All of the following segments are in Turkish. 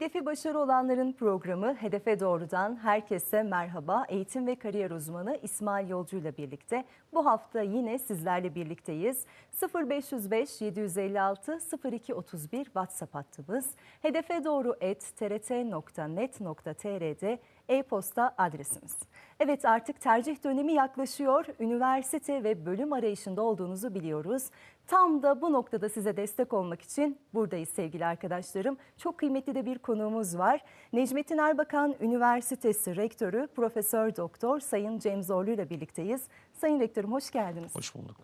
Hedefi başarı olanların programı Hedefe Doğru'dan herkese merhaba. Eğitim ve kariyer uzmanı İsmail Yolcu ile birlikte bu hafta yine sizlerle birlikteyiz. 0505 756 0231 WhatsApp hattımız. Hedefe Doğru et trt.net.tr'de e-posta adresimiz. Evet artık tercih dönemi yaklaşıyor. Üniversite ve bölüm arayışında olduğunuzu biliyoruz. Tam da bu noktada size destek olmak için buradayız sevgili arkadaşlarım. Çok kıymetli de bir konuğumuz var. Necmettin Erbakan Üniversitesi Rektörü Profesör Doktor Sayın Cem Zorlu ile birlikteyiz. Sayın Rektörüm hoş geldiniz. Hoş bulduk.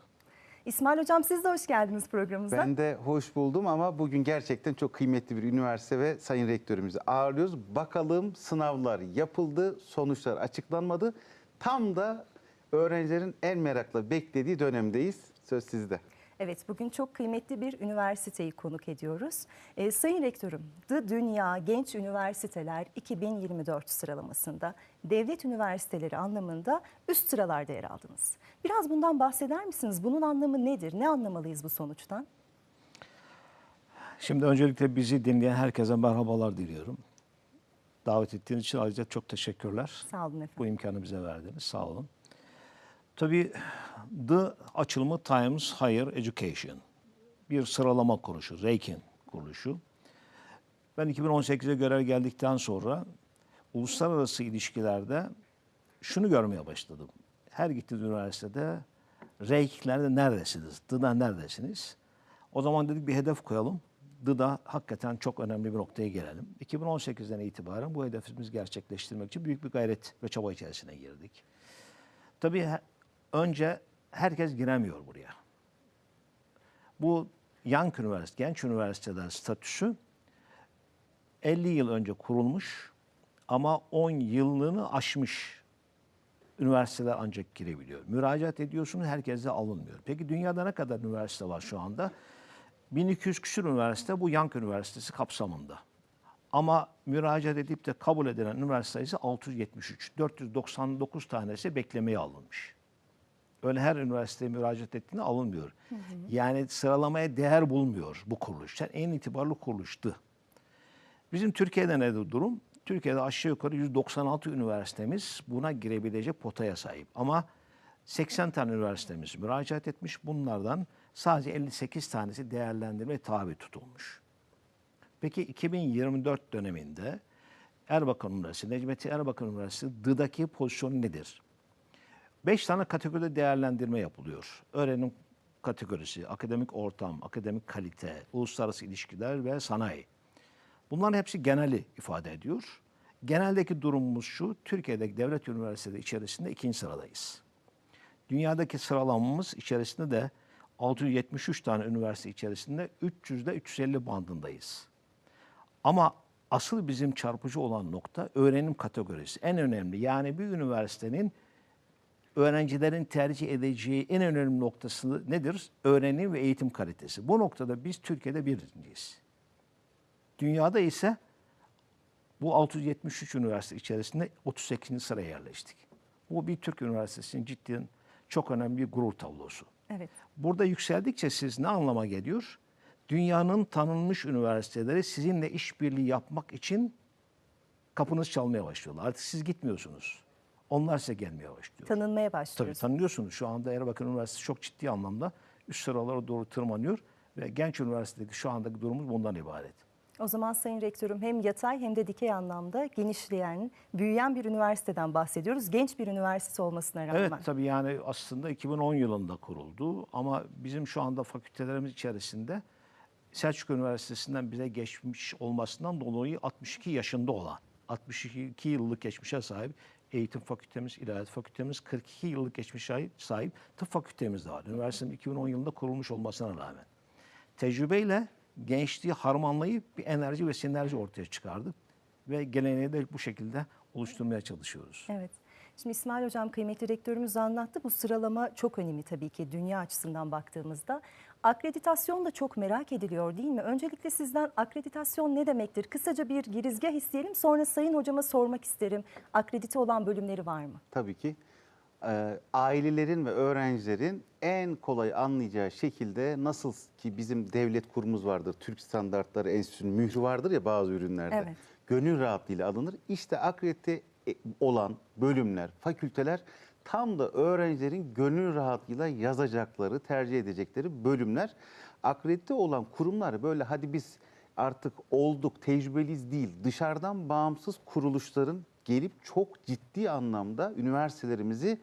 İsmail Hocam siz de hoş geldiniz programımıza. Ben de hoş buldum ama bugün gerçekten çok kıymetli bir üniversite ve sayın rektörümüzü ağırlıyoruz. Bakalım sınavlar yapıldı, sonuçlar açıklanmadı. Tam da öğrencilerin en merakla beklediği dönemdeyiz. Söz sizde. Evet, bugün çok kıymetli bir üniversiteyi konuk ediyoruz. Ee, Sayın Rektörüm, The Dünya Genç Üniversiteler 2024 sıralamasında devlet üniversiteleri anlamında üst sıralarda yer aldınız. Biraz bundan bahseder misiniz? Bunun anlamı nedir? Ne anlamalıyız bu sonuçtan? Şimdi öncelikle bizi dinleyen herkese merhabalar diliyorum. Davet ettiğiniz için ayrıca çok teşekkürler. Sağ olun efendim. Bu imkanı bize verdiniz. Sağ olun. Tabii The açılımı Times Higher Education. Bir sıralama kuruluşu, ranking kuruluşu. Ben 2018'e görev geldikten sonra uluslararası ilişkilerde şunu görmeye başladım. Her gittiğiniz üniversitede rankinglerde neredesiniz? D'da neredesiniz? O zaman dedik bir hedef koyalım. D'da hakikaten çok önemli bir noktaya gelelim. 2018'den itibaren bu hedefimizi gerçekleştirmek için büyük bir gayret ve çaba içerisine girdik. Tabii önce herkes giremiyor buraya. Bu Young Üniversite, genç üniversiteler statüsü 50 yıl önce kurulmuş ama 10 yılını aşmış üniversiteler ancak girebiliyor. Müracaat ediyorsunuz herkes de alınmıyor. Peki dünyada ne kadar üniversite var şu anda? 1200 küsur üniversite bu Young Üniversitesi kapsamında. Ama müracaat edip de kabul edilen üniversite sayısı 673. 499 tanesi beklemeye alınmış. Öyle her üniversiteye müracaat ettiğinde alınmıyor. Yani sıralamaya değer bulmuyor bu kuruluş. Yani en itibarlı kuruluştu. Bizim Türkiye'de nedir durum? Türkiye'de aşağı yukarı 196 üniversitemiz buna girebilecek potaya sahip. Ama 80 tane üniversitemiz müracaat etmiş. Bunlardan sadece 58 tanesi değerlendirme tabi tutulmuş. Peki 2024 döneminde Erbakan Üniversitesi, Necmettin Erbakan Üniversitesi D'daki pozisyonu nedir? Beş tane kategoride değerlendirme yapılıyor. Öğrenim kategorisi, akademik ortam, akademik kalite, uluslararası ilişkiler ve sanayi. Bunların hepsi geneli ifade ediyor. Geneldeki durumumuz şu, Türkiye'deki devlet üniversiteleri içerisinde ikinci sıradayız. Dünyadaki sıralamamız içerisinde de 673 tane üniversite içerisinde 300'de 350 bandındayız. Ama asıl bizim çarpıcı olan nokta öğrenim kategorisi. En önemli yani bir üniversitenin öğrencilerin tercih edeceği en önemli noktası nedir? Öğrenim ve eğitim kalitesi. Bu noktada biz Türkiye'de birinciyiz. Dünyada ise bu 673 üniversite içerisinde 38. sıraya yerleştik. Bu bir Türk üniversitesinin cidden çok önemli bir gurur tablosu. Evet. Burada yükseldikçe siz ne anlama geliyor? Dünyanın tanınmış üniversiteleri sizinle işbirliği yapmak için kapınız çalmaya başlıyorlar. Artık siz gitmiyorsunuz. Onlar size gelmeye başlıyor. Tanınmaya Tabii başlıyoruz. tanıyorsunuz. Şu anda Erbakan Üniversitesi çok ciddi anlamda üst sıralara doğru tırmanıyor ve genç üniversitedeki şu andaki durumumuz bundan ibaret. O zaman Sayın Rektörüm hem yatay hem de dikey anlamda genişleyen, büyüyen bir üniversiteden bahsediyoruz. Genç bir üniversite olmasına rağmen. Evet tabii yani aslında 2010 yılında kuruldu ama bizim şu anda fakültelerimiz içerisinde Selçuk Üniversitesi'nden bize geçmiş olmasından dolayı 62 yaşında olan, 62 yıllık geçmişe sahip eğitim fakültemiz, ilahiyat fakültemiz, 42 yıllık geçmişe sahip tıp fakültemiz de var. Üniversitenin 2010 yılında kurulmuş olmasına rağmen. Tecrübeyle gençliği harmanlayıp bir enerji ve sinerji ortaya çıkardık ve geleneği de bu şekilde oluşturmaya çalışıyoruz. Evet. Şimdi İsmail Hocam kıymetli rektörümüz anlattı. Bu sıralama çok önemli tabii ki dünya açısından baktığımızda. Akreditasyon da çok merak ediliyor değil mi? Öncelikle sizden akreditasyon ne demektir? Kısaca bir girizgah isteyelim. Sonra Sayın Hocama sormak isterim. Akredite olan bölümleri var mı? Tabii ki. e, ailelerin ve öğrencilerin en kolay anlayacağı şekilde nasıl ki bizim devlet kurumumuz vardır, Türk Standartları Enstitüsü'nün mührü vardır ya bazı ürünlerde. Evet. Gönül rahatlığıyla alınır. İşte akredite olan bölümler, fakülteler tam da öğrencilerin gönül rahatlığıyla yazacakları, tercih edecekleri bölümler. Akredite olan kurumlar böyle hadi biz artık olduk, tecrübeliyiz değil. Dışarıdan bağımsız kuruluşların gelip çok ciddi anlamda üniversitelerimizi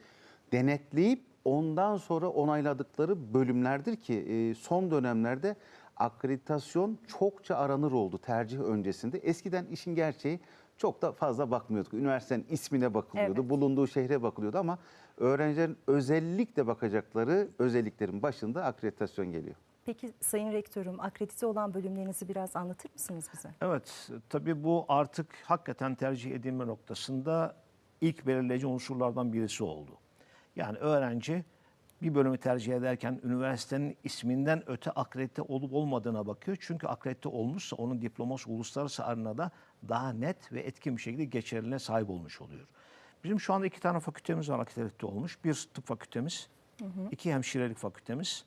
denetleyip ondan sonra onayladıkları bölümlerdir ki e, son dönemlerde akreditasyon çokça aranır oldu tercih öncesinde. Eskiden işin gerçeği çok da fazla bakmıyorduk. Üniversitenin ismine bakılıyordu, Evet. bulunduğu şehre bakılıyordu ama öğrencilerin özellikle bakacakları özelliklerin başında akreditasyon geliyor. Peki Sayın Rektörüm akredite olan bölümlerinizi biraz anlatır mısınız bize? Evet, tabii bu artık hakikaten tercih edilme noktasında ilk belirleyici unsurlardan birisi oldu. Yani öğrenci bir bölümü tercih ederken üniversitenin isminden öte akredite olup olmadığına bakıyor. Çünkü akredite olmuşsa onun diploması uluslararası arenada daha net ve etkin bir şekilde geçerliliğine sahip olmuş oluyor. Bizim şu anda iki tane fakültemiz var akredite olmuş. Bir tıp fakültemiz, iki hemşirelik fakültemiz.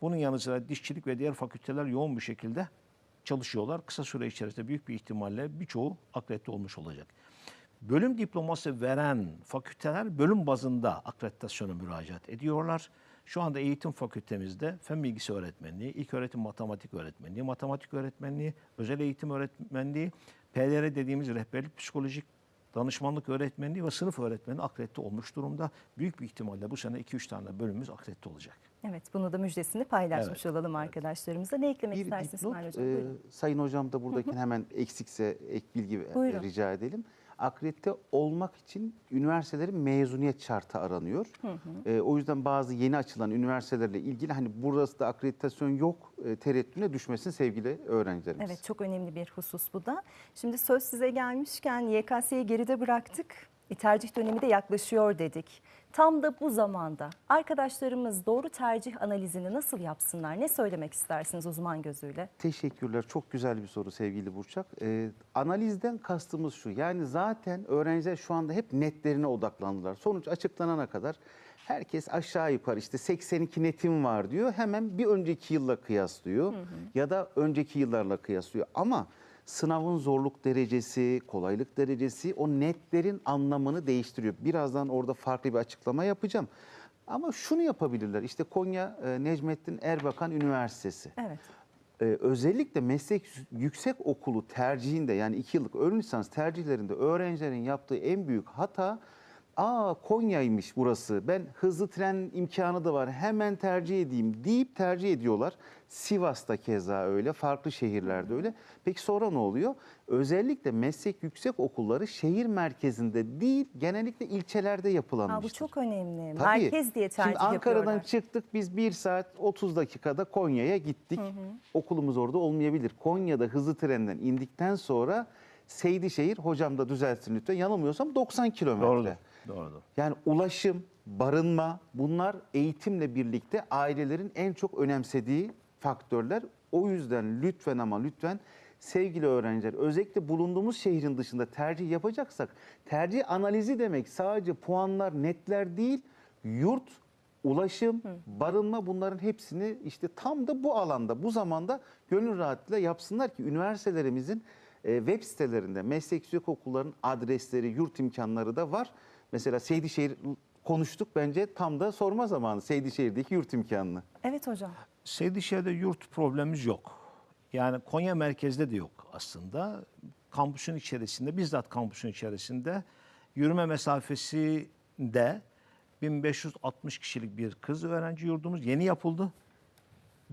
Bunun yanı sıra dişçilik ve diğer fakülteler yoğun bir şekilde çalışıyorlar. Kısa süre içerisinde büyük bir ihtimalle birçoğu akredite olmuş olacak. Bölüm diploması veren fakülteler bölüm bazında akreditasyona müracaat ediyorlar. Şu anda eğitim fakültemizde fen bilgisi öğretmenliği, ilk öğretim matematik öğretmenliği, matematik öğretmenliği, özel eğitim öğretmenliği, PDR dediğimiz rehberlik psikolojik danışmanlık öğretmenliği ve sınıf öğretmeni akredite olmuş durumda. Büyük bir ihtimalle bu sene 2-3 tane bölümümüz akredite olacak. Evet bunu da müjdesini paylaşmış Evet, olalım arkadaşlarımıza. Ne eklemek Bir istersiniz dipnot, Hocam? e, Buyurun. Sayın Hocam da buradaki hemen eksikse ek bilgi Buyurun. rica edelim. Akredite olmak için üniversitelerin mezuniyet şartı aranıyor. E, o yüzden bazı yeni açılan üniversitelerle ilgili hani burası da akreditasyon yok e, tereddüne düşmesin sevgili öğrencilerimiz. Evet çok önemli bir husus bu da. Şimdi söz size gelmişken YKS'yi geride bıraktık. E, tercih dönemi de yaklaşıyor dedik. Tam da bu zamanda arkadaşlarımız doğru tercih analizini nasıl yapsınlar? Ne söylemek istersiniz uzman gözüyle? Teşekkürler. Çok güzel bir soru sevgili Burçak. Ee, analizden kastımız şu. Yani zaten öğrenciler şu anda hep netlerine odaklandılar. Sonuç açıklanana kadar herkes aşağı yukarı işte 82 netim var diyor. Hemen bir önceki yılla kıyaslıyor ya da önceki yıllarla kıyaslıyor. Ama sınavın zorluk derecesi, kolaylık derecesi o netlerin anlamını değiştiriyor. Birazdan orada farklı bir açıklama yapacağım. Ama şunu yapabilirler. İşte Konya e, Necmettin Erbakan Üniversitesi. Evet. Ee, özellikle meslek yüksek okulu tercihinde yani iki yıllık ön lisans tercihlerinde öğrencilerin yaptığı en büyük hata Aa Konya'ymış burası. Ben hızlı tren imkanı da var. Hemen tercih edeyim deyip tercih ediyorlar. Sivas'ta keza öyle, farklı şehirlerde öyle. Peki sonra ne oluyor? Özellikle meslek yüksek okulları şehir merkezinde değil, genellikle ilçelerde Ha, yapılanmıştır. bu çok önemli. Tabii. Merkez diye tercih Şimdi Ankara'dan yapıyorlar. çıktık biz 1 saat 30 dakikada Konya'ya gittik. Okulumuz orada olmayabilir. Konya'da hızlı trenden indikten sonra Seydişehir, hocam da düzeltsin lütfen yanılmıyorsam 90 kilometre. Doğrudur. Doğrudur. Yani ulaşım, barınma bunlar eğitimle birlikte ailelerin en çok önemsediği faktörler. O yüzden lütfen ama lütfen sevgili öğrenciler özellikle bulunduğumuz şehrin dışında tercih yapacaksak tercih analizi demek sadece puanlar, netler değil yurt, ulaşım, barınma bunların hepsini işte tam da bu alanda, bu zamanda gönül rahatlığıyla yapsınlar ki üniversitelerimizin e, web sitelerinde meslek yüksek okulların adresleri, yurt imkanları da var. Mesela Seydişehir konuştuk bence tam da sorma zamanı Seydişehir'deki yurt imkanını. Evet hocam. Seydişehir'de yurt problemimiz yok. Yani Konya merkezde de yok aslında. Kampüsün içerisinde, bizzat kampüsün içerisinde yürüme mesafesi de 1560 kişilik bir kız öğrenci yurdumuz yeni yapıldı.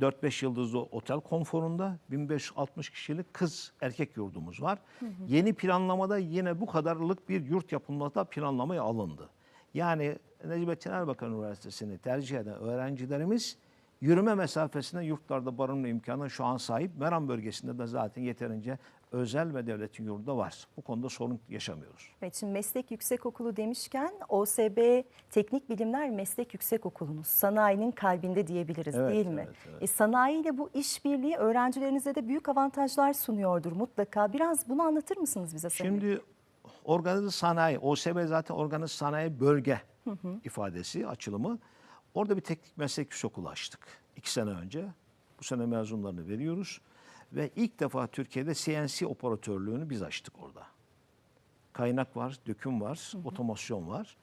4-5 yıldızlı otel konforunda 1560 kişilik kız erkek yurdumuz var. Yeni planlamada yine bu kadarlık bir yurt yapılmakta planlamaya alındı. Yani Necmettin Erbakan Üniversitesi'ni tercih eden öğrencilerimiz yürüme mesafesine yurtlarda barınma imkanına şu an sahip. Meram bölgesinde de zaten yeterince özel ve devletin yurdu da var. Bu konuda sorun yaşamıyoruz. Evet, şimdi meslek yüksekokulu demişken OSB Teknik Bilimler Meslek Yüksekokulunuz sanayinin kalbinde diyebiliriz Evet, değil mi? evet, evet. E, sanayiyle bu işbirliği öğrencilerinize de büyük avantajlar sunuyordur mutlaka. Biraz bunu anlatır mısınız bize? Sayın? Şimdi organize sanayi, OSB zaten organize sanayi bölge ifadesi, açılımı. Orada bir teknik meslek yüksekokulu açtık. iki sene önce. Bu sene mezunlarını veriyoruz. Ve ilk defa Türkiye'de CNC operatörlüğünü biz açtık orada. Kaynak var, döküm var, otomasyon var.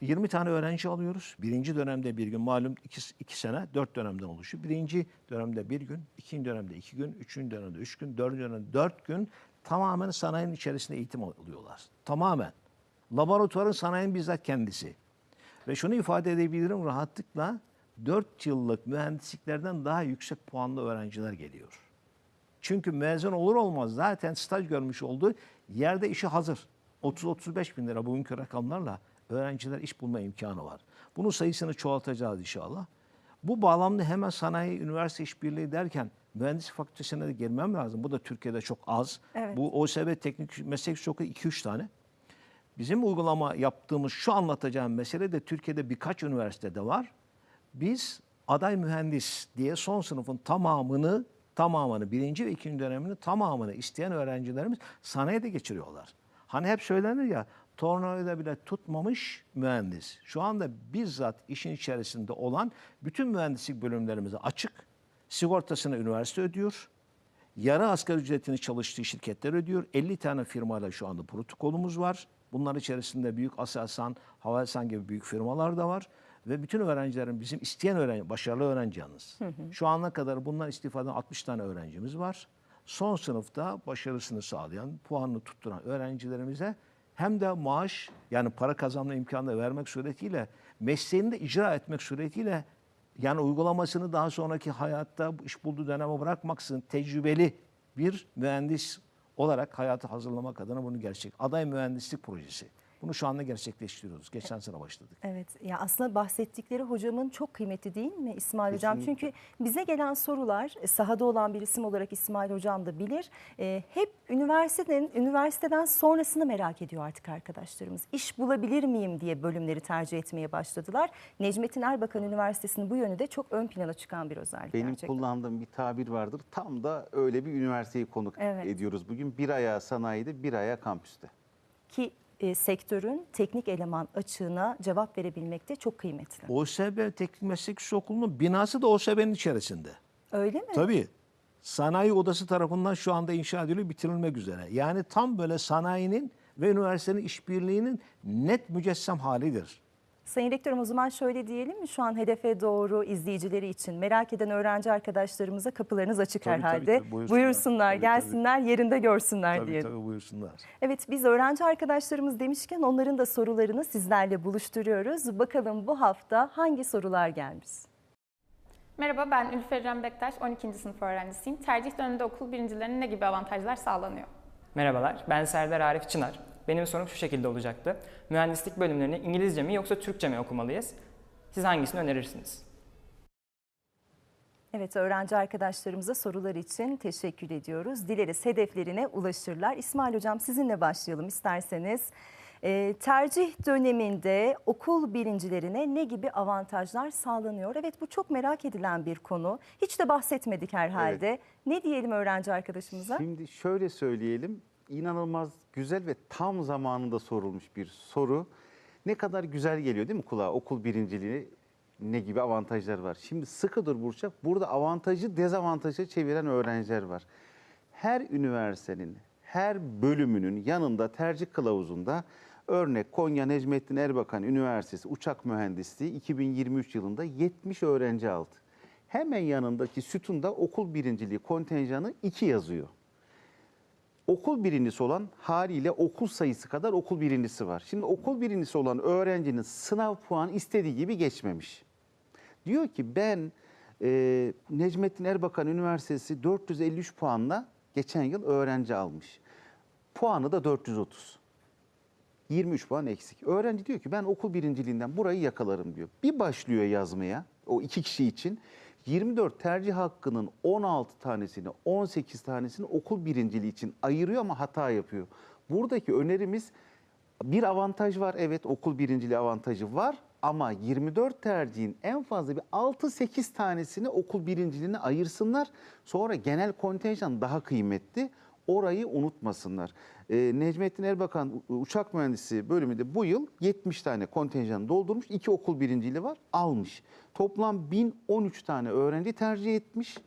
20 tane öğrenci alıyoruz. Birinci dönemde bir gün, malum iki, iki sene, dört dönemden oluşuyor. Birinci dönemde bir gün, ikinci dönemde iki gün, üçüncü dönemde üç gün, dördüncü dönemde dört gün tamamen sanayinin içerisinde eğitim alıyorlar. Tamamen. Laboratuvarın sanayinin bizzat kendisi. Ve şunu ifade edebilirim rahatlıkla 4 yıllık mühendisliklerden daha yüksek puanlı öğrenciler geliyor. Çünkü mezun olur olmaz zaten staj görmüş olduğu yerde işi hazır. 30-35 bin lira bugünkü rakamlarla öğrenciler iş bulma imkanı var. Bunun sayısını çoğaltacağız inşallah. Bu bağlamda hemen sanayi, üniversite işbirliği derken mühendislik fakültesine de girmem lazım. Bu da Türkiye'de çok az. Evet. Bu OSB teknik meslek şoku 2-3 tane. Bizim uygulama yaptığımız şu anlatacağım mesele de Türkiye'de birkaç üniversitede var. Biz aday mühendis diye son sınıfın tamamını, tamamını, birinci ve ikinci dönemini tamamını isteyen öğrencilerimiz sanayide geçiriyorlar. Hani hep söylenir ya, tornavida bile tutmamış mühendis. Şu anda bizzat işin içerisinde olan bütün mühendislik bölümlerimize açık. Sigortasını üniversite ödüyor. Yarı asgari ücretini çalıştığı şirketler ödüyor. 50 tane firmayla şu anda protokolümüz var. Bunlar içerisinde büyük Aselsan, Havelsan gibi büyük firmalar da var. Ve bütün öğrencilerin bizim isteyen öğrenci, başarılı öğrenci yalnız. Şu ana kadar bundan istifaden 60 tane öğrencimiz var. Son sınıfta başarısını sağlayan, puanını tutturan öğrencilerimize hem de maaş yani para kazanma imkanı vermek suretiyle mesleğini de icra etmek suretiyle yani uygulamasını daha sonraki hayatta iş bulduğu döneme bırakmaksızın tecrübeli bir mühendis olarak hayatı hazırlamak adına bunu gerçek. Aday mühendislik projesi. Bunu şu anda gerçekleştiriyoruz. Geçen sene başladık. Evet ya aslında bahsettikleri hocamın çok kıymetli değil mi İsmail hocam? Çünkü bize gelen sorular e, sahada olan bir isim olarak İsmail hocam da bilir. e, hep üniversitenin üniversiteden sonrasını merak ediyor artık arkadaşlarımız. İş bulabilir miyim diye bölümleri tercih etmeye başladılar. Necmettin Erbakan Üniversitesi'nin bu yönü de çok ön plana çıkan bir özellik Benim gerçekten. kullandığım bir tabir vardır. Tam da öyle bir üniversiteyi konuk Evet. ediyoruz bugün. Bir ayağı sanayide, bir ayağı kampüste. Ki e, sektörün teknik eleman açığına cevap verebilmekte çok kıymetli. OSB Teknik Meslek Yüksek Okulu'nun binası da OSB'nin içerisinde. Öyle mi? Tabii. Sanayi Odası tarafından şu anda inşa ediliyor, bitirilmek üzere. Yani tam böyle sanayinin ve üniversitenin işbirliğinin net mücessem halidir. Sayın Rektörüm o zaman şöyle diyelim mi? Şu an hedefe doğru izleyicileri için merak eden öğrenci arkadaşlarımıza kapılarınız açık Tabii, herhalde. tabii, tabii. Buyursunlar. Buyursunlar, Tabii, gelsinler, yerinde görsünler Tabii diye. tabii buyursunlar. Evet biz öğrenci arkadaşlarımız demişken onların da sorularını sizlerle buluşturuyoruz. Bakalım bu hafta hangi sorular gelmiş? Merhaba ben Ülfer İrem Bektaş, 12. sınıf öğrencisiyim. Tercih döneminde okul birincilerine ne gibi avantajlar sağlanıyor? Merhabalar, ben Serdar Arif Çınar. Benim sorum şu şekilde olacaktı. Mühendislik bölümlerini İngilizce mi yoksa Türkçe mi okumalıyız? Siz hangisini önerirsiniz? Evet öğrenci arkadaşlarımıza sorular için teşekkür ediyoruz. Dileriz hedeflerine ulaşırlar. İsmail Hocam sizinle başlayalım isterseniz. Ee, tercih döneminde okul birincilerine ne gibi avantajlar sağlanıyor? Evet bu çok merak edilen bir konu. Hiç de bahsetmedik herhalde. Ne diyelim öğrenci arkadaşımıza? Şimdi şöyle söyleyelim. İnanılmaz güzel ve tam zamanında sorulmuş bir soru. Ne kadar güzel geliyor değil mi kulağa okul birinciliği ne gibi avantajlar var. Şimdi sıkı dur Burçak. Burada avantajı dezavantajı çeviren öğrenciler var. Her üniversitenin, her bölümünün yanında tercih kılavuzunda örnek Konya Necmettin Erbakan Üniversitesi Uçak Mühendisliği 2023 yılında 70 öğrenci aldı. Hemen yanındaki sütunda okul birinciliği kontenjanı 2 yazıyor. Okul birincisi olan haliyle okul sayısı kadar okul birincisi var. Şimdi okul birincisi olan öğrencinin sınav puanı istediği gibi geçmemiş. Diyor ki ben e, Necmettin Erbakan Üniversitesi 453 puanla geçen yıl öğrenci almış. Puanı da 430. 23 puan eksik. Öğrenci diyor ki ben okul birinciliğinden burayı yakalarım diyor. Bir başlıyor yazmaya o iki kişi için. 24 tercih hakkının 16 tanesini 18 tanesini okul birinciliği için ayırıyor ama hata yapıyor. Buradaki önerimiz bir avantaj var evet okul birinciliği avantajı var ama 24 tercihin en fazla bir 6-8 tanesini okul birinciliğine ayırsınlar. Sonra genel kontenjan daha kıymetli orayı unutmasınlar. E, Necmettin Erbakan uçak mühendisi bölümünde bu yıl 70 tane kontenjan doldurmuş. iki okul birinciliği var almış. Toplam 1013 tane öğrenci tercih etmiş.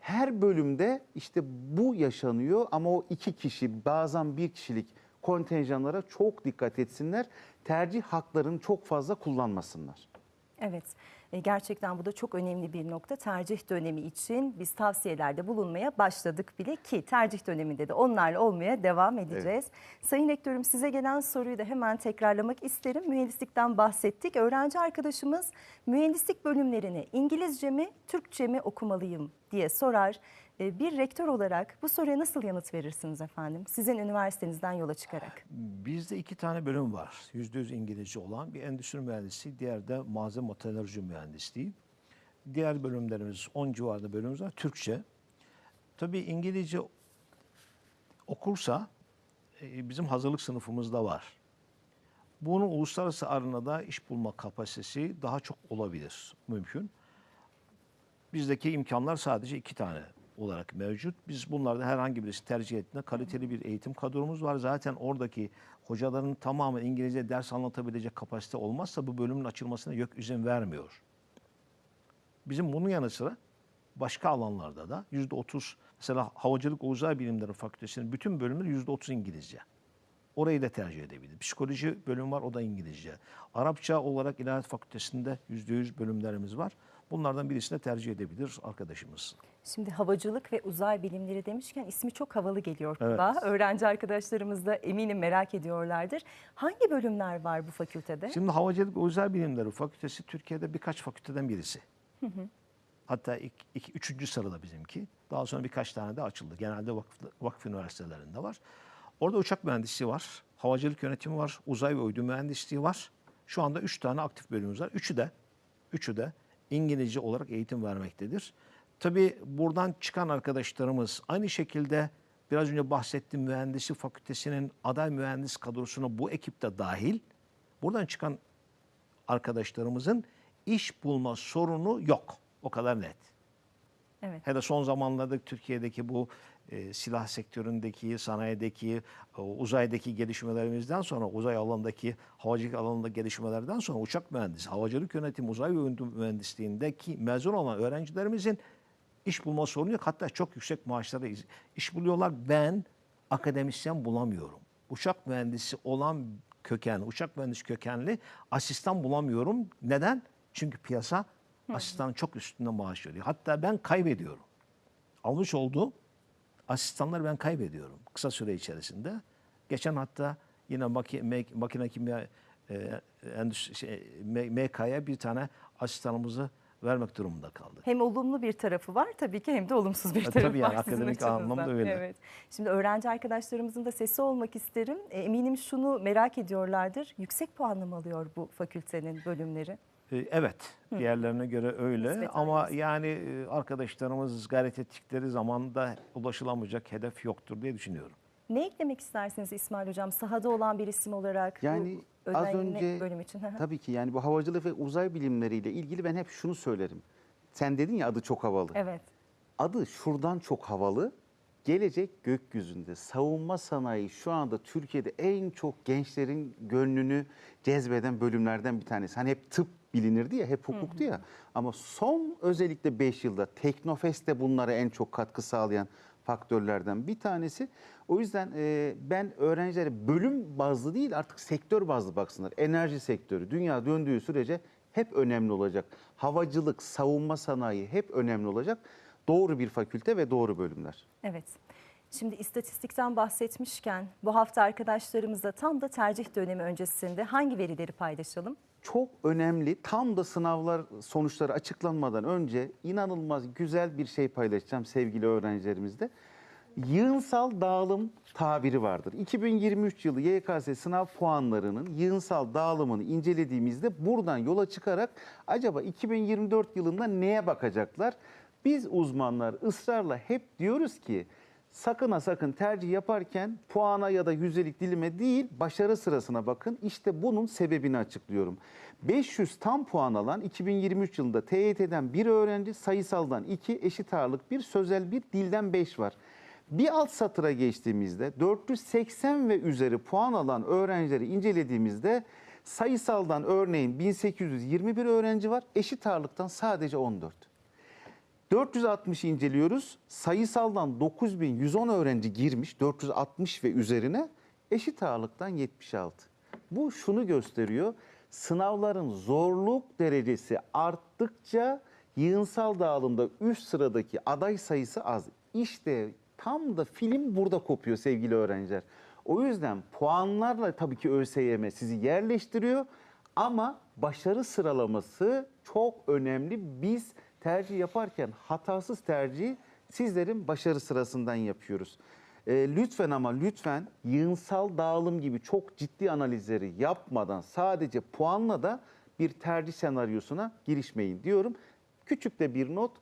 Her bölümde işte bu yaşanıyor ama o iki kişi bazen bir kişilik kontenjanlara çok dikkat etsinler. Tercih haklarını çok fazla kullanmasınlar. Evet, e, gerçekten bu da çok önemli bir nokta. Tercih dönemi için biz tavsiyelerde bulunmaya başladık bile ki tercih döneminde de onlarla olmaya devam edeceğiz. Sayın Rektörüm size gelen soruyu da hemen tekrarlamak isterim. Mühendislikten bahsettik. Öğrenci arkadaşımız mühendislik bölümlerini İngilizce mi, Türkçe mi okumalıyım diye sorar. E, Bir rektör olarak bu soruya nasıl yanıt verirsiniz efendim? Sizin üniversitenizden yola çıkarak. Bizde iki tane bölüm var. Yüzde yüz İngilizce olan bir endüstri mühendisliği, diğer de malzeme metalurji mühendisliği. Diğer bölümlerimiz 10 civarında bölümümüz var. Türkçe. Tabii İngilizce okursa e, bizim hazırlık sınıfımızda var. Bunun uluslararası arenada iş bulma kapasitesi daha çok olabilir, mümkün. Bizdeki imkanlar sadece iki tane olarak mevcut. Biz bunlarda herhangi birisi tercih ettiğinde kaliteli bir eğitim kadromuz var. Zaten oradaki hocaların tamamı İngilizce ders anlatabilecek kapasite olmazsa bu bölümün açılmasına yok izin vermiyor. Bizim bunun yanı sıra başka alanlarda da yüzde otuz mesela havacılık uzay bilimleri fakültesinin bütün bölümleri yüzde otuz İngilizce. Orayı da tercih edebilir. Psikoloji bölümü var o da İngilizce. Arapça olarak İlahiyat Fakültesi'nde yüzde yüz bölümlerimiz var. Bunlardan birisini de tercih edebilir arkadaşımız. Şimdi havacılık ve uzay bilimleri demişken ismi çok havalı geliyor Evet. kulağa. Öğrenci arkadaşlarımız da eminim merak ediyorlardır. Hangi bölümler var bu fakültede? Şimdi Havacılık ve Uzay Bilimleri Fakültesi Türkiye'de birkaç fakülteden birisi. Hatta ilk, iki, üçüncü sırada bizimki. Daha sonra birkaç tane de açıldı. Genelde vakıf, vakıf üniversitelerinde var. Orada uçak mühendisliği var, havacılık yönetimi var, uzay ve uydu mühendisliği var. Şu anda üç tane aktif bölümümüz var. Üçü de, üçü de İngilizce olarak eğitim vermektedir. Tabii buradan çıkan arkadaşlarımız aynı şekilde biraz önce bahsettiğim mühendislik fakültesinin aday mühendis kadrosuna bu ekipte dahil. Buradan çıkan arkadaşlarımızın iş bulma sorunu yok. O kadar net. Evet. Hele son zamanlarda Türkiye'deki bu e, silah sektöründeki, sanayideki, e, uzaydaki gelişmelerimizden sonra, uzay alanındaki, havacılık alanında gelişmelerden sonra uçak mühendisi, havacılık yönetimi, uzay mühendisliğindeki mezun olan öğrencilerimizin iş bulma sorunu yok. Hatta çok yüksek maaşlara iş buluyorlar. Ben akademisyen bulamıyorum. Uçak mühendisi olan köken, uçak mühendisi kökenli asistan bulamıyorum. Neden? Çünkü piyasa asistanın çok üstünde maaş veriyor. Hatta ben kaybediyorum. Almış olduğum asistanları ben kaybediyorum kısa süre içerisinde. Geçen hatta yine maki, mek- makine kimya e, endüstri, şey, MK'ya bir tane asistanımızı vermek durumunda kaldık. Hem olumlu bir tarafı var tabii ki hem de olumsuz bir E, tarafı tabii yani var sizin akademik açınızdan. anlamda öyle. Evet. Şimdi öğrenci arkadaşlarımızın da sesi olmak isterim. E, Eminim şunu merak ediyorlardır. Yüksek puanlı mı alıyor bu fakültenin bölümleri? E, Evet, diğerlerine göre öyle Nispeten ama yani arkadaşlarımız gayret ettikleri zaman da ulaşılamayacak hedef yoktur diye düşünüyorum. Ne eklemek istersiniz İsmail Hocam? Sahada olan bir isim olarak Yani bu az önemli önce bölüm için. Tabii ki yani bu havacılık ve uzay bilimleriyle ilgili ben hep şunu söylerim. Sen dedin ya adı çok havalı. evet. Adı şuradan çok havalı. Gelecek gökyüzünde savunma sanayi şu anda Türkiye'de en çok gençlerin gönlünü cezbeden bölümlerden bir tanesi. Hani hep tıp bilinirdi ya, hep hukuktu ya. Ama son özellikle 5 yılda Teknofest de bunlara en çok katkı sağlayan faktörlerden bir tanesi. O yüzden e, ben öğrencilere bölüm bazlı değil artık sektör bazlı baksınlar. Enerji sektörü dünya döndüğü sürece hep önemli olacak. Havacılık, savunma sanayi hep önemli olacak. Doğru bir fakülte ve doğru bölümler. Evet. Şimdi istatistikten bahsetmişken bu hafta arkadaşlarımızla tam da tercih dönemi öncesinde hangi verileri paylaşalım? Çok önemli. Tam da sınavlar sonuçları açıklanmadan önce inanılmaz güzel bir şey paylaşacağım sevgili öğrencilerimizle. Yığınsal dağılım tabiri vardır. 2023 yılı YKS sınav puanlarının yığınsal dağılımını incelediğimizde buradan yola çıkarak acaba 2024 yılında neye bakacaklar? Biz uzmanlar ısrarla hep diyoruz ki sakın ha sakın tercih yaparken puana ya da yüzdelik dilime değil başarı sırasına bakın. İşte bunun sebebini açıklıyorum. 500 tam puan alan 2023 yılında TYT'den bir öğrenci, sayısaldan 2, eşit ağırlık bir, sözel bir, dilden 5 var. Bir alt satıra geçtiğimizde 480 ve üzeri puan alan öğrencileri incelediğimizde sayısaldan örneğin 1821 öğrenci var. Eşit ağırlıktan sadece 14. 460 inceliyoruz. Sayısaldan 9110 öğrenci girmiş 460 ve üzerine eşit ağırlıktan 76. Bu şunu gösteriyor. Sınavların zorluk derecesi arttıkça yığınsal dağılımda üst sıradaki aday sayısı az. İşte tam da film burada kopuyor sevgili öğrenciler. O yüzden puanlarla tabii ki ÖSYM sizi yerleştiriyor ama başarı sıralaması çok önemli. Biz tercih yaparken hatasız tercihi sizlerin başarı sırasından yapıyoruz. Ee, lütfen ama lütfen yığınsal dağılım gibi çok ciddi analizleri yapmadan sadece puanla da bir tercih senaryosuna girişmeyin diyorum. Küçük de bir not.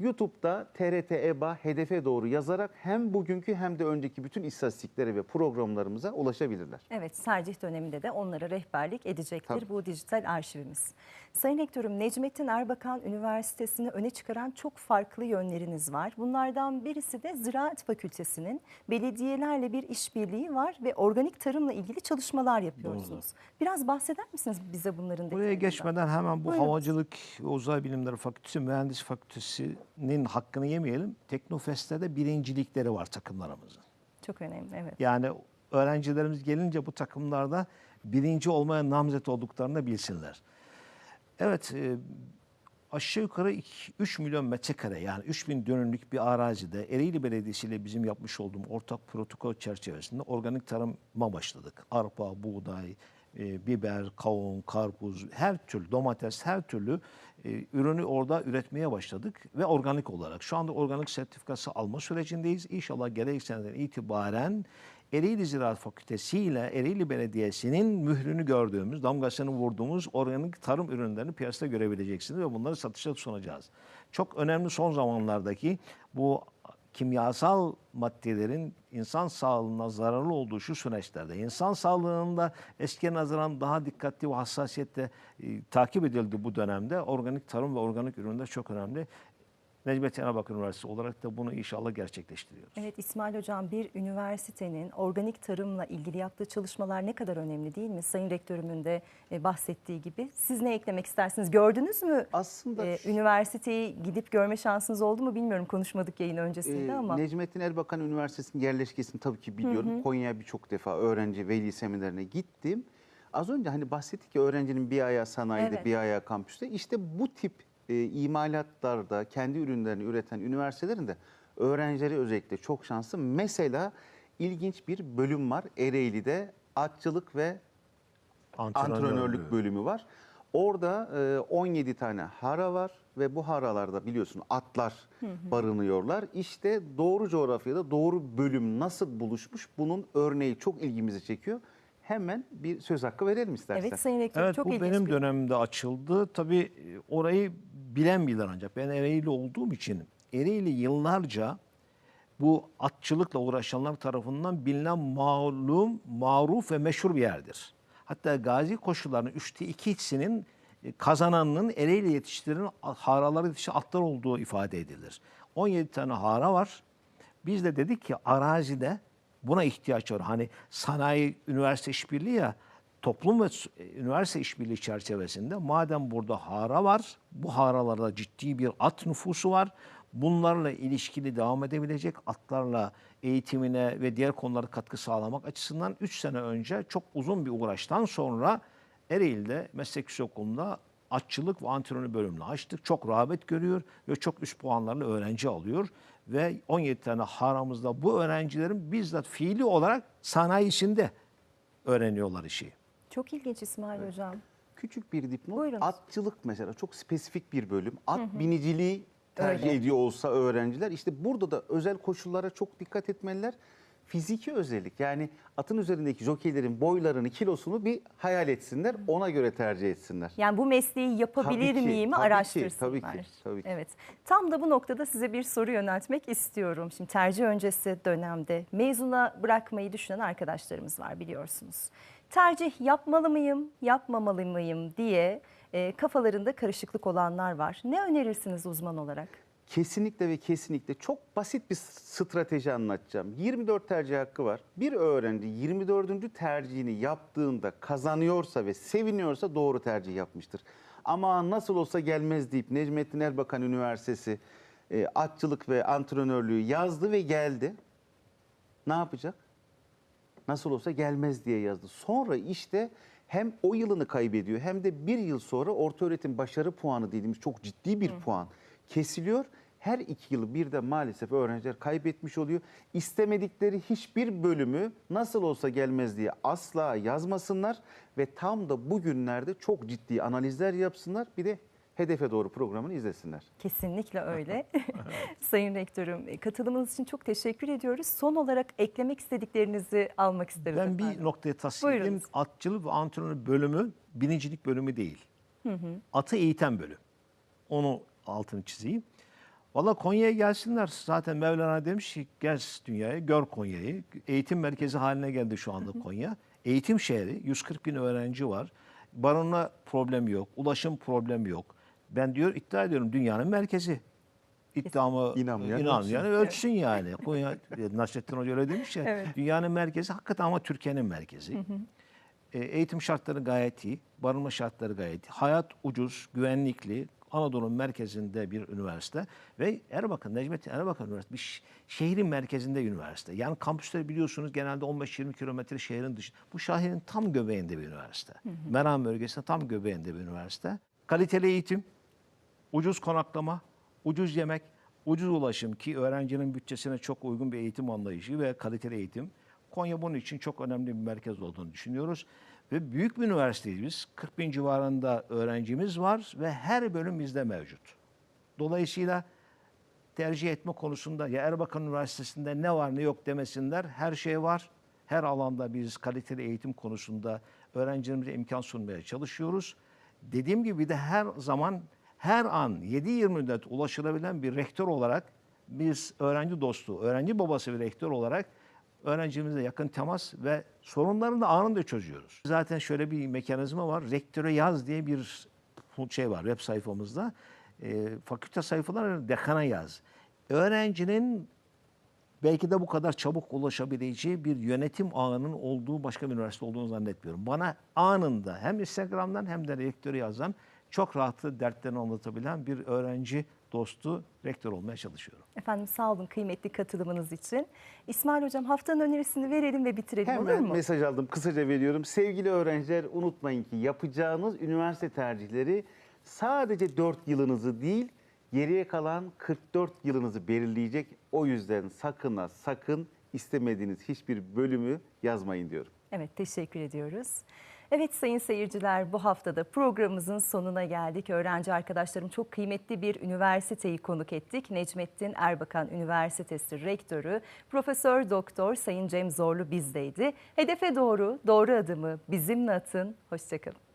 YouTube'da TRT EBA hedefe doğru yazarak hem bugünkü hem de önceki bütün istatistiklere ve programlarımıza ulaşabilirler. Evet, tercih döneminde de onlara rehberlik edecektir Tabii. bu dijital arşivimiz. Sayın Rektörüm, Necmettin Erbakan Üniversitesi'ni öne çıkaran çok farklı yönleriniz var. Bunlardan birisi de Ziraat Fakültesi'nin belediyelerle bir işbirliği var ve organik tarımla ilgili çalışmalar yapıyorsunuz. Biraz bahseder misiniz bize bunların Buraya geçmeden hemen bu Buyurun. Havacılık ve Uzay Bilimleri Fakültesi, Mühendis Fakültesi'nin hakkını yemeyelim. Teknofest'te de birincilikleri var takımlarımızın. Çok önemli, evet. Yani öğrencilerimiz gelince bu takımlarda birinci olmaya namzet olduklarını bilsinler. Evet, e, aşağı yukarı 3 milyon metrekare yani 3000 dönümlük bir arazide Ereğli Belediyesi ile bizim yapmış olduğum ortak protokol çerçevesinde organik tarıma başladık. Arpa, buğday, e, biber, kavun, karpuz, her türlü domates, her türlü e, ürünü orada üretmeye başladık ve organik olarak. Şu anda organik sertifikası alma sürecindeyiz. İnşallah gelecek seneden itibaren Ereğli Ziraat Fakültesi ile Ereğli Belediyesi'nin mührünü gördüğümüz, damgasını vurduğumuz organik tarım ürünlerini piyasada görebileceksiniz ve bunları satışa sunacağız. Çok önemli son zamanlardaki bu kimyasal maddelerin insan sağlığına zararlı olduğu şu süreçlerde insan sağlığında eskiye nazaran daha dikkatli ve hassasiyetle e, takip edildi bu dönemde. Organik tarım ve organik ürünler çok önemli. Necmettin Erbakan Üniversitesi olarak da bunu inşallah gerçekleştiriyoruz. Evet İsmail Hocam bir üniversitenin organik tarımla ilgili yaptığı çalışmalar ne kadar önemli değil mi? Sayın Rektörümün de e, bahsettiği gibi. Siz ne eklemek istersiniz? Gördünüz mü? Aslında E, üniversiteyi gidip görme şansınız oldu mu bilmiyorum konuşmadık yayın öncesinde Ee, ama. Necmettin Erbakan Üniversitesi'nin yerleşkesini tabii ki biliyorum. Konya'ya birçok defa öğrenci veli seminerine gittim. Az önce hani bahsettik ya öğrencinin bir ayağı sanayide, Evet. bir ayağı kampüste. İşte bu tip e, imalatlarda kendi ürünlerini üreten üniversitelerin de öğrencileri özellikle çok şanslı. Mesela ilginç bir bölüm var Ereğli'de atçılık ve antrenörlük bölümü var. Orada e, 17 tane hara var ve bu haralarda biliyorsun atlar barınıyorlar. İşte doğru coğrafyada doğru bölüm nasıl buluşmuş bunun örneği çok ilgimizi çekiyor. Hemen bir söz hakkı verelim istersen. Evet Sayın Rektör Evet çok bu ilginç benim bir- dönemimde açıldı. Tabii e, orayı bilen bilir ancak. Ben Ereğli olduğum için Ereğli yıllarca bu atçılıkla uğraşanlar tarafından bilinen malum, maruf ve meşhur bir yerdir. Hatta gazi koşullarının üçte ikisinin e, kazananının Ereğli yetiştirilen haraları yetiştiren atlar olduğu ifade edilir. 17 tane hara var. Biz de dedik ki arazide buna ihtiyaç var. Hani sanayi, üniversite işbirliği ya toplum ve e, üniversite işbirliği çerçevesinde madem burada hara var, bu haralarda ciddi bir at nüfusu var. Bunlarla ilişkili devam edebilecek atlarla eğitimine ve diğer konulara katkı sağlamak açısından 3 sene önce çok uzun bir uğraştan sonra Ereğli'de meslek yüksekokulu'nda atçılık ve antrenörlük bölümünü açtık. Çok rağbet görüyor ve çok üst puanlarla öğrenci alıyor. Ve 17 tane haramızda bu öğrencilerin bizzat fiili olarak sanayisinde öğreniyorlar işi. Çok ilginç İsmail Hocam. Küçük bir dipnot. Buyurunuz. Atçılık mesela çok spesifik bir bölüm. At biniciliği tercih Öyle. ediyor olsa öğrenciler işte burada da özel koşullara çok dikkat etmeliler. Fiziki özellik yani atın üzerindeki jokeylerin boylarını, kilosunu bir hayal etsinler. Ona göre tercih etsinler. Yani bu mesleği yapabilir Tabii ki, miyim tabii ki, araştırsınlar. tabii ki, tabii ki. Evet. Tam da bu noktada size bir soru yöneltmek istiyorum. Şimdi tercih öncesi dönemde mezuna bırakmayı düşünen arkadaşlarımız var biliyorsunuz. Tercih yapmalı mıyım, yapmamalı mıyım diye e, kafalarında karışıklık olanlar var. Ne önerirsiniz uzman olarak? kesinlikle ve kesinlikle çok basit bir strateji anlatacağım. 24 tercih hakkı var. Bir öğrenci 24. tercihini yaptığında kazanıyorsa ve seviniyorsa doğru tercih yapmıştır. Ama nasıl olsa gelmez deyip Necmettin Erbakan Üniversitesi e, atçılık ve antrenörlüğü yazdı ve geldi. Ne yapacak? Nasıl olsa gelmez diye yazdı. Sonra işte hem o yılını kaybediyor hem de bir yıl sonra orta öğretim başarı puanı dediğimiz çok ciddi bir puan kesiliyor. Her iki yılı bir de maalesef öğrenciler kaybetmiş oluyor. İstemedikleri hiçbir bölümü nasıl olsa gelmez diye asla yazmasınlar ve tam da bugünlerde çok ciddi analizler yapsınlar. Bir de hedefe doğru programını izlesinler. Kesinlikle öyle. Sayın Rektörüm e, katılımınız için çok teşekkür ediyoruz. Son olarak eklemek istediklerinizi almak isteriz Ben efendim. bir noktaya tasdik edeyim. Atçılık ve antrenör bölümü binicilik bölümü değil. Atı eğiten bölüm. Onu altını çizeyim. Valla Konya'ya gelsinler. Zaten Mevlana demiş ki gel dünyaya gör Konya'yı. Eğitim merkezi haline geldi şu anda Konya. Eğitim şehri. 140 bin öğrenci var. Barınma problemi yok. Ulaşım problemi yok. Ben diyor iddia ediyorum dünyanın merkezi. İddiamı İnanmayan inan ölçsün. yani ölçsün yani. Konya Nasrettin Hoca öyle demiş ya. Evet. Dünyanın merkezi hakikaten ama Türkiye'nin merkezi. E, eğitim şartları gayet iyi, barınma şartları gayet iyi. Hayat ucuz, güvenlikli, Anadolu'nun merkezinde bir üniversite ve Erbakan, Necmettin Erbakan Üniversitesi bir şehrin merkezinde üniversite. Yani kampüsleri biliyorsunuz genelde 15-20 kilometre şehrin dışı. Bu şehrin tam göbeğinde bir üniversite. Meram bölgesinde tam göbeğinde bir üniversite. Kaliteli eğitim, ucuz konaklama, ucuz yemek, ucuz ulaşım ki öğrencinin bütçesine çok uygun bir eğitim anlayışı ve kaliteli eğitim. Konya bunun için çok önemli bir merkez olduğunu düşünüyoruz. Ve büyük bir üniversiteyiz biz. 40 bin civarında öğrencimiz var ve her bölüm bizde mevcut. Dolayısıyla tercih etme konusunda ya Erbakan Üniversitesi'nde ne var ne yok demesinler. Her şey var. Her alanda biz kaliteli eğitim konusunda öğrencilerimize imkan sunmaya çalışıyoruz. Dediğim gibi de her zaman her an 7-24 ulaşılabilen bir rektör olarak biz öğrenci dostu, öğrenci babası bir rektör olarak öğrencimizle yakın temas ve sorunlarını da anında çözüyoruz. Zaten şöyle bir mekanizma var. Rektöre yaz diye bir şey var web sayfamızda. E, fakülte sayfaları dekana yaz. Öğrencinin belki de bu kadar çabuk ulaşabileceği bir yönetim ağının olduğu başka bir üniversite olduğunu zannetmiyorum. Bana anında hem Instagram'dan hem de rektöre yazan çok rahatlı dertlerini anlatabilen bir öğrenci dostu rektör olmaya çalışıyorum. Efendim sağ olun kıymetli katılımınız için. İsmail Hocam haftanın önerisini verelim ve bitirelim olur Hemen mu? mesaj aldım. Kısaca veriyorum. Sevgili öğrenciler unutmayın ki yapacağınız üniversite tercihleri sadece 4 yılınızı değil geriye kalan 44 yılınızı belirleyecek. O yüzden sakın ha sakın istemediğiniz hiçbir bölümü yazmayın diyorum. Evet teşekkür ediyoruz. Evet sayın seyirciler bu haftada programımızın sonuna geldik. Öğrenci arkadaşlarım çok kıymetli bir üniversiteyi konuk ettik. Necmettin Erbakan Üniversitesi Rektörü Profesör Doktor Sayın Cem Zorlu bizdeydi. Hedefe doğru, doğru adımı bizimle atın. Hoşçakalın.